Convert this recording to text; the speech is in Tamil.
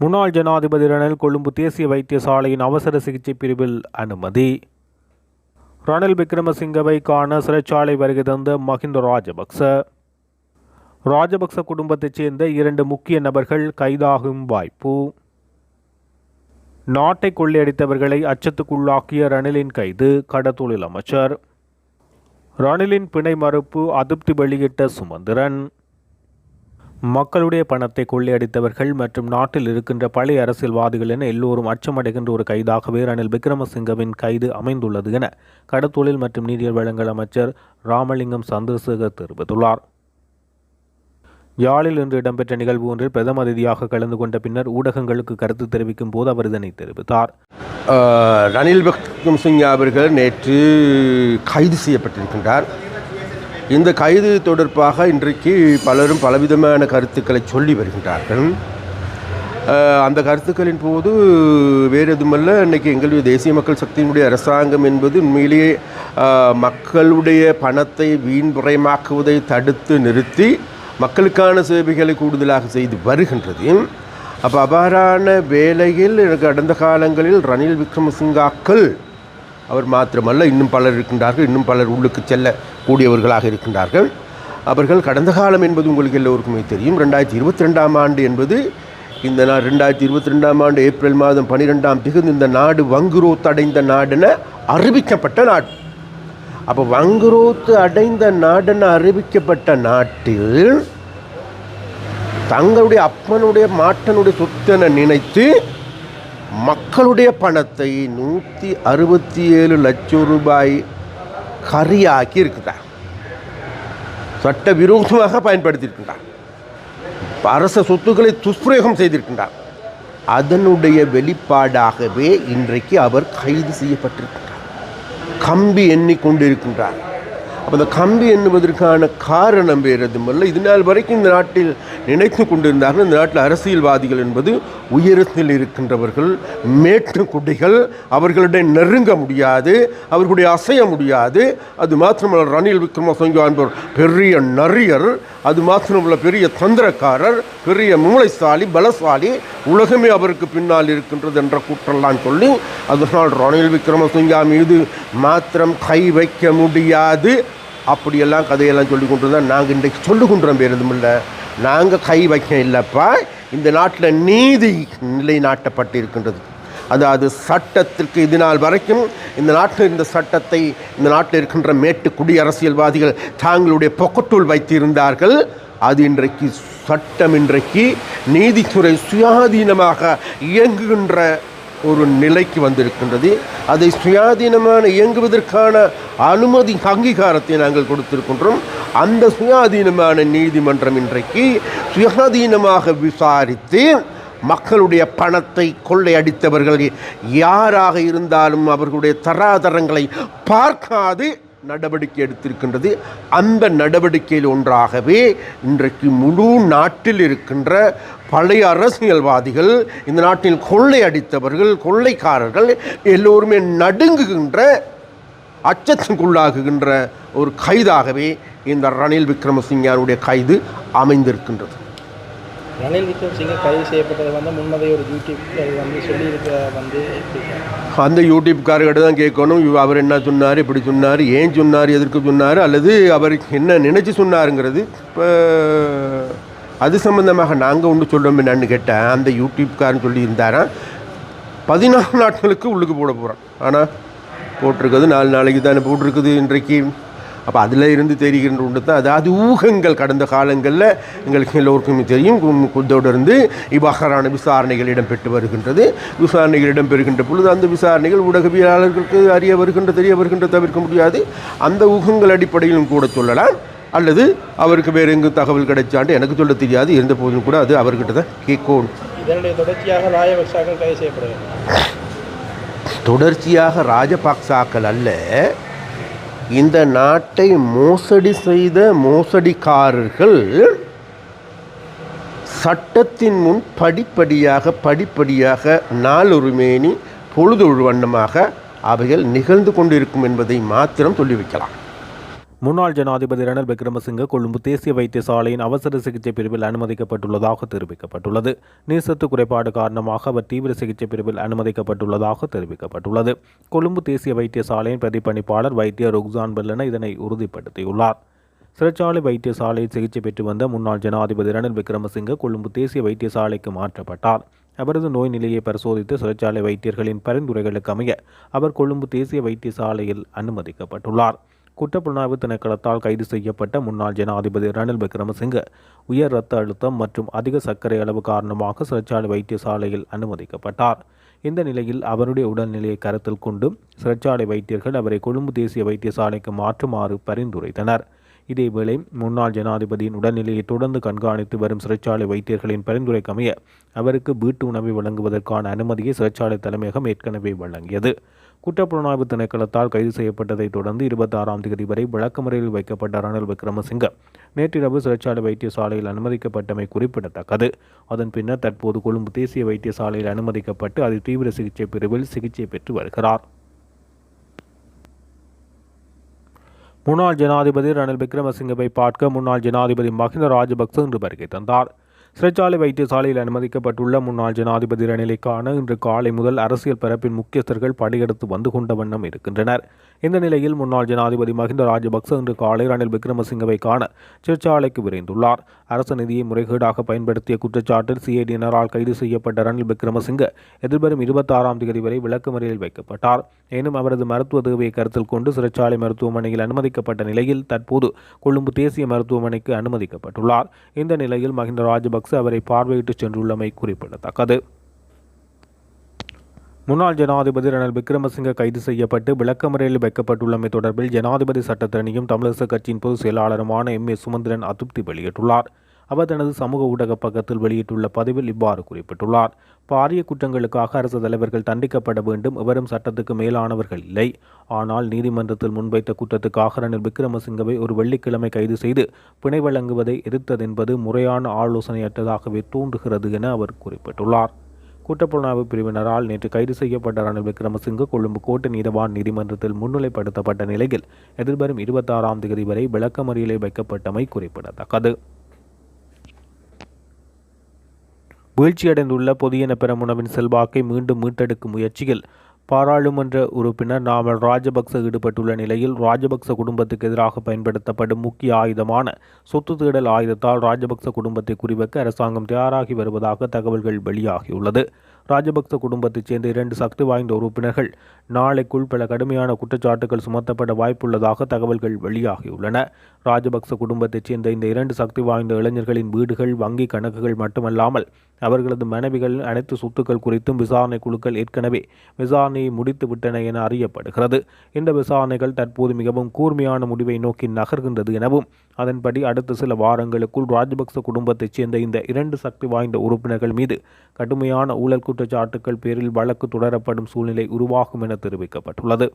முன்னாள் ஜனாதிபதி ரணில் கொழும்பு தேசிய வைத்தியசாலையின் அவசர சிகிச்சை பிரிவில் அனுமதி. ரணில் விக்ரமசிங்கவை காண சிறைச்சாலை வருகை தந்த மஹிந்த ராஜபக்ச. ராஜபக்ச குடும்பத்தைச் சேர்ந்த இரண்டு முக்கிய நபர்கள் கைதாகும் வாய்ப்பு. நாட்டை கொள்ளையடித்தவர்களை அச்சத்துக்குள்ளாக்கிய ரணிலின் கைது கடத்தொழில் அமைச்சர். ரணிலின் பிணை மறுப்பு அதிருப்தி வெளியிட்ட சுமந்திரன். மக்களுடைய பணத்தை கொள்ளையடித்தவர்கள் மற்றும் நாட்டில் இருக்கின்ற பழைய அரசியல்வாதிகள் என எல்லோரும் அச்சமடைகின்ற ஒரு கைதாகவே ரணில் விக்ரமசிங்கவின் கைது அமைந்துள்ளது என கடத்தொழில் மற்றும் நீரியல் வளங்கள் அமைச்சர் ராமலிங்கம் சந்திரசேகர் தெரிவித்துள்ளார். யாழில் இன்று இடம்பெற்ற நிகழ்வு ஒன்றில் பிரதம அதிதியாக கலந்து கொண்ட பின்னர் ஊடகங்களுக்கு கருத்து தெரிவிக்கும் போது அவர் இதனை தெரிவித்தார். ரணில் ரணில் விக்ரமசிங்க அவர்கள் நேற்று கைது செய்யப்பட்டிருக்கின்றார். இந்த கைது தொடர்பாக இன்றைக்கு பலரும் பலவிதமான கருத்துக்களை சொல்லி வருகின்றார்கள். அந்த கருத்துக்களின் போது வேறு எதுவுமல்ல இன்றைக்கி எங்களுடைய தேசிய மக்கள் சக்தியினுடைய அரசாங்கம் என்பது உண்மையிலேயே மக்களுடைய பணத்தை வீண்புறைமாக்குவதை தடுத்து நிறுத்தி மக்களுக்கான சேவைகளை கூடுதலாக செய்து வருகின்றது. அப்போ அபாரான வேலையில் கடந்த காலங்களில் ரணில் விக்ரமசிங்காக்கள் அவர் மாத்திரமல்ல இன்னும் பலர் இருக்கின்றார்கள் இன்னும் பலர் உள்ளுக்கு செல்ல கூடியவர்களாக இருக்கின்றார்கள். அவர்கள் கடந்த காலம் என்பது உங்களுக்கு எல்லோருக்குமே தெரியும். ரெண்டாயிரத்தி இருபத்தி ரெண்டாம் ஆண்டு என்பது இந்த நா ரெண்டாயிரத்தி இருபத்தி ரெண்டாம் ஆண்டு ஏப்ரல் மாதம் பன்னிரெண்டாம் திகதி இந்த நாடு வங்குரோத் அடைந்த நாடென அறிவிக்கப்பட்ட நாடு. அப்போ வங்குரோத்து அடைந்த நாடென அறிவிக்கப்பட்ட நாட்டில் தங்களுடைய அப்பனுடைய மாட்டனுடைய சொத்தனை நினைத்து மக்களுடைய பணத்தை நூற்றி அறுபத்தி ஏழு லட்சம் ரூபாய் கரியாக்கி இருக்கிறார் சட்ட விரோதமாக பயன்படுத்தியிருக்கின்றார் அரச சொத்துக்களை துஷ்பிரயோகம் செய்திருக்கின்றார். அதனுடைய வெளிப்பாடாகவே இன்றைக்கு அவர் கைது செய்யப்பட்டிருக்கின்றார். கம்பி எண்ணிக்கொண்டிருக்கின்றார். அப்போ அந்த கம்பி என்பதற்கான காரணம் வேறு எதுவுமல்ல இது நாள் வரைக்கும் இந்த நாட்டில் நினைத்து கொண்டிருந்தார்கள். இந்த நாட்டில் அரசியல்வாதிகள் என்பது உயரத்தில் இருக்கின்றவர்கள் மேட்டு குடிகள் அவர்களுடைய நெருங்க முடியாது அவர்களுடைய அசைய முடியாது. அது மாத்திரமல்ல ரணில் விக்ரமசிங்க என்பவர் பெரிய நரியர் அது மாத்திரமல்ல பெரிய தந்திரக்காரர் பெரிய மூளைசாலி பலசாலி உலகமே அவருக்கு பின்னால் இருக்கின்றது என்ற கூற்றெல்லாம் சொல்லி அதனால் ரணில் விக்ரமசிங்கா மீது மாத்திரம் கை வைக்க முடியாது. அப்படியெல்லாம் கதையெல்லாம் சொல்லி கொண்டிருந்தா நாங்கள் இன்றைக்கு சொல்லி கொண்டுறோம் வேறு இல்லை. நாங்கள் கை வைக்க இல்லைப்பா. இந்த நாட்டில் நீதி நிலைநாட்டப்பட்டு இருக்கின்றது அதாவது சட்டத்திற்கு இது நாள் வரைக்கும் இந்த நாட்டில் இருந்த சட்டத்தை இந்த நாட்டில் இருக்கின்ற மேட்டு குடி அரசியல்வாதிகள் தாங்களுடைய பொக்கட்டுள் வைத்திருந்தார்கள். அது இன்றைக்கு சட்டம் இன்றைக்கு நீதித்துறை சுயாதீனமாக இயங்குகின்ற ஒரு நிலைக்கு வந்திருக்கின்றது. அதை சுயாதீனமான இயங்குவதற்கான அனுமதி அங்கீகாரத்தை நாங்கள் கொடுத்திருக்கின்றோம். அந்த சுயாதீனமான நீதிமன்றம் இன்றைக்கு சுயாதீனமாக விசாரித்து மக்களுடைய பணத்தை கொள்ளையடித்தவர்கள் யாராக இருந்தாலும் அவர்களுடைய தராதரங்களை பார்க்காது. நடவடிக்கை எடுத்திருக்கின்றது. அந்த நடவடிக்கையில் ஒன்றாகவே இன்றைக்கு முழு நாட்டில் இருக்கின்ற பழைய அரசியல்வாதிகள் இந்த நாட்டில் கொள்ளை அடித்தவர்கள் கொள்ளைக்காரர்கள் எல்லோருமே நடுங்குகின்ற அச்சத்துக்குள்ளாகுகின்ற ஒரு கைதாகவே இந்த ரணில் விக்ரமசிங்கானுடைய கைது அமைந்திருக்கின்றது. ரணில் விக்ரம்சிங்கை கைது செய்யப்பட்டது வந்து முன்னதே ஒரு யூடியூப் வந்து சொல்லியிருக்க வந்து அந்த யூடியூப்காரர்கிட்ட தான் கேட்கணும். அவர் என்ன சொன்னார் இப்படி சொன்னார் ஏன் சொன்னார் எதற்கு சொன்னார் அல்லது அவர் என்ன நினச்சி சொன்னாருங்கிறது இப்போ அது சம்மந்தமாக நாங்கள் ஒன்று சொல்கிறோம் என்னன்னு கேட்டேன். அந்த யூடியூப்காரன் சொல்லி பதினாலு நாட்களுக்கு உள்ளுக்கு போட போகிறோம் ஆனால் போட்டிருக்கிறது நாலு நாளைக்கு தானே போட்டிருக்குது இன்றைக்கு. அப்போ அதில் இருந்து தெரிகின்ற ஒன்று தான். அதாவது ஊகங்கள் கடந்த காலங்களில் எங்களுக்கு எல்லோருக்குமே தெரியும். தொடர்ந்து இவ்வாறான விசாரணைகள் இடம்பெற்று வருகின்றது. விசாரணைகள் இடம்பெறுகின்ற பொழுது அந்த விசாரணைகள் ஊடகவியலாளர்களுக்கு அறிய வருகின்ற தெரிய வருகின்ற தவிர்க்க முடியாது. அந்த ஊகங்கள் அடிப்படையிலும் கூட சொல்லலாம். அல்லது அவருக்கு வேறு எங்கும் தகவல் கிடைச்சாண்டு எனக்கு சொல்ல தெரியாது. இருந்த போதும் கூட அது அவர்கிட்ட தான் கேட்கணும் இதனுடைய தொடர்ச்சியாக ராயபக்சாக்கள் கைது செய்யப்படுகிறார் தொடர்ச்சியாக ராஜபக்சாக்கள் அல்ல. இந்த நாட்டை மோசடி செய்த மோசடிக்காரர்கள் சட்டத்தின் முன் படிப்படியாக படிப்படியாக நாளொருமேனி பொழுது வண்ணமாக அவைகள் நிகழ்ந்து கொண்டிருக்கும் என்பதை மாத்திரம் சொல்லி வைக்கலாம் முன்னாள் ஜனாதிபதி ரணில் விக்ரமசிங்க கொழும்பு தேசிய வைத்தியசாலையின் அவசர சிகிச்சை பிரிவில் அனுமதிக்கப்பட்டுள்ளதாக தெரிவிக்கப்பட்டுள்ளது. நீர்சத்து குறைபாடு காரணமாக அவர் தீவிர சிகிச்சை பிரிவில் அனுமதிக்கப்பட்டுள்ளதாக தெரிவிக்கப்பட்டுள்ளது. கொழும்பு தேசிய வைத்தியசாலையின் பிரதிப்பணிப்பாளர் வைத்தியர் ருக்சான் பெல்லன இதனை உறுதிப்படுத்தியுள்ளார். சிறைச்சாலை வைத்தியசாலையில் சிகிச்சை பெற்று வந்த முன்னாள் ஜனாதிபதி ரணில் விக்ரமசிங்க கொழும்பு தேசிய வைத்தியசாலைக்கு மாற்றப்பட்டார். அவரது நோய் நிலையை பரிசோதித்து சிறைச்சாலை வைத்தியர்களின் பரிந்துரைகளுக்கு அமைய அவர் கொழும்பு தேசிய வைத்தியசாலையில் அனுமதிக்கப்பட்டுள்ளார். குற்றப்புலனாய்வு திணைக்களத்தால் கைது செய்யப்பட்ட முன்னாள் ஜனாதிபதி ரணில் விக்ரமசிங்க. உயர் இரத்த அழுத்தம் மற்றும் அதிக சர்க்கரை அளவு காரணமாக சிறைச்சாலை வைத்தியசாலையில் அனுமதிக்கப்பட்டார். இந்த நிலையில் அவருடைய உடல்நிலையை கருத்தில் கொண்டு சிறைச்சாலை வைத்தியர்கள் அவரை கொழும்பு தேசிய வைத்தியசாலைக்கு மாற்றுமாறு பரிந்துரைத்தனர். இதேவேளை முன்னாள் ஜனாதிபதியின் உடல்நிலையை தொடர்ந்து கண்காணித்து வரும் சிறைச்சாலை வைத்தியர்களின் பரிந்துரைக்கமைய அவருக்கு வீட்டு உணவை வழங்குவதற்கான அனுமதியை சிறைச்சாலை தலைமையகம் ஏற்கனவே வழங்கியது. குற்றப்புலனாய்வு திணைக்களத்தால் கைது செய்யப்பட்டதைத் தொடர்ந்து இருபத்தாறாம் தேதி வரை விளக்கமுறையில் வைக்கப்பட்ட ரணில் விக்ரமசிங்க நேற்றிரவு சிறைச்சாலை வைத்தியசாலையில் அனுமதிக்கப்பட்டமை குறிப்பிடத்தக்கது. அதன் பின்னர் தற்போது கொழும்பு தேசிய வைத்தியசாலையில் அனுமதிக்கப்பட்டு அதில் தீவிர சிகிச்சை பிரிவில் சிகிச்சை பெற்று வருகிறார். முன்னாள் ஜனாதிபதி ரணில் விக்ரமசிங்கவை பார்க்க முன்னாள் ஜனாதிபதி மஹிந்த ராஜபக்ச இன்று வருகை தந்தார். சிறைச்சாலை வைத்தியசாலையில் அனுமதிக்கப்பட்டுள்ள முன்னாள் ஜனாதிபதி ரணிலை காண இன்று காலை முதல் அரசியல் பரப்பின் முக்கியஸ்தர்கள் படையெடுத்து வந்து கொண்ட வண்ணம் இருக்கின்றனர். இந்த நிலையில் முன்னாள் ஜனாதிபதி மஹிந்த ராஜபக்ச இன்று காலை ரணில் விக்ரமசிங்கவை காண சிறைச்சாலைக்கு விரைந்துள்ளார். அரசு நிதியை முறைகேடாக பயன்படுத்திய குற்றச்சாட்டில் சிஐடியினரால் கைது செய்யப்பட்ட ரணில் விக்ரமசிங்க எதிர்வரும் இருபத்தாறாம் தேதி வரை விளக்கமறியலில் வைக்கப்பட்டார். எனினும் அவரது மருத்துவ தேவையை கருத்தில் கொண்டு சிறைச்சாலை மருத்துவமனையில் அனுமதிக்கப்பட்ட நிலையில் தற்போது கொழும்பு தேசிய மருத்துவமனைக்கு அனுமதிக்கப்பட்டுள்ளார். இந்த நிலையில் மஹிந்த ராஜபக்ச அவரை பார்வையிட்டு சென்றுள்ளமை குறிப்பிடத்தக்கது. முன்னாள் ஜனாதிபதி ரணில் விக்ரமசிங்க கைது செய்யப்பட்டு விளக்கமறையில் வைக்கப்பட்டுள்ளமை தொடர்பில் ஜனாதிபதி சட்டத்தரணியும் தமிழக கட்சியின் பொதுச் செயலாளருமான எம் ஏ சுமந்திரன் அதிருப்தி வெளியிட்டுள்ளார். அவர் தனது சமூக ஊடக பக்கத்தில் வெளியிட்டுள்ள பதிவில் இவ்வாறு குறிப்பிட்டுள்ளார். பாரிய குற்றங்களுக்காக அரசு தலைவர்கள் தண்டிக்கப்பட வேண்டும் எவரும் சட்டத்துக்கு மேலானவர்கள் இல்லை. ஆனால் நீதிமன்றத்தில் முன்வைத்த குற்றத்துக்காக ரணில் விக்ரமசிங்கவை ஒரு வெள்ளிக்கிழமை கைது செய்து பிணை வழங்குவதை எதிர்த்ததென்பது முறையான ஆலோசனையற்றதாகவே தோன்றுகிறது என அவர் குறிப்பிட்டுள்ளார். குற்றப்புலனாய்வு பிரிவினரால் நேற்று கைது செய்யப்பட்ட ரணில் விக்ரமசிங்க கொழும்பு கோட்டை நீதவான் நீதிமன்றத்தில் முன்னிலைப்படுத்தப்பட்ட நிலையில் எதிர்வரும் இருபத்தாறாம் தேதி வரை விளக்கமறியலை வைக்கப்பட்டமை குறிப்பிடத்தக்கது. வீழ்ச்சியடைந்துள்ள பொதியன பெரமுனவின் செல்வாக்கை மீண்டும் மீட்டெடுக்கும் முயற்சியில் பாராளுமன்ற உறுப்பினர் நாமல் ராஜபக்ச ஈடுபட்டுள்ள நிலையில் ராஜபக்ச குடும்பத்துக்கு எதிராக பயன்படுத்தப்படும் முக்கிய ஆயுதமான சொத்து தேடல் ஆயுதத்தால் ராஜபக்ச குடும்பத்தை குறிவைக்க அரசாங்கம் தயாராகி வருவதாக தகவல்கள் வெளியாகியுள்ளது. ராஜபக்ச குடும்பத்தைச் சேர்ந்த இரண்டு சக்தி வாய்ந்த உறுப்பினர்கள். நாளைக்குள் பல கடுமையான குற்றச்சாட்டுகள் சுமத்தப்பட வாய்ப்புள்ளதாக தகவல்கள் வெளியாகியுள்ளன. ராஜபக்ச குடும்பத்தைச் சேர்ந்த இந்த இரண்டு சக்தி வாய்ந்த இளைஞர்களின் வீடுகள் வங்கி கணக்குகள் மட்டுமல்லாமல் அவர்களது மனைவிகளின் அனைத்து சொத்துக்கள் குறித்தும் விசாரணை குழுக்கள் ஏற்கனவே விசாரணையை முடித்து விட்டன என அறியப்படுகிறது. இந்த விசாரணைகள் தற்போது மிகவும் கூர்மையான முடிவை நோக்கி நகர்கின்றது எனவும் அதன்படி அடுத்த சில வாரங்களுக்குள் ராஜபக்ச குடும்பத்தைச் சேர்ந்த இந்த இரண்டு சக்தி வாய்ந்த உறுப்பினர்கள் மீது கடுமையான ஊழல் குற்றச்சாட்டுக்கள் பேரில் வழக்கு தொடரப்படும் சூழ்நிலை உருவாகும் என தெரிவிக்கப்பட்டுள்ளது.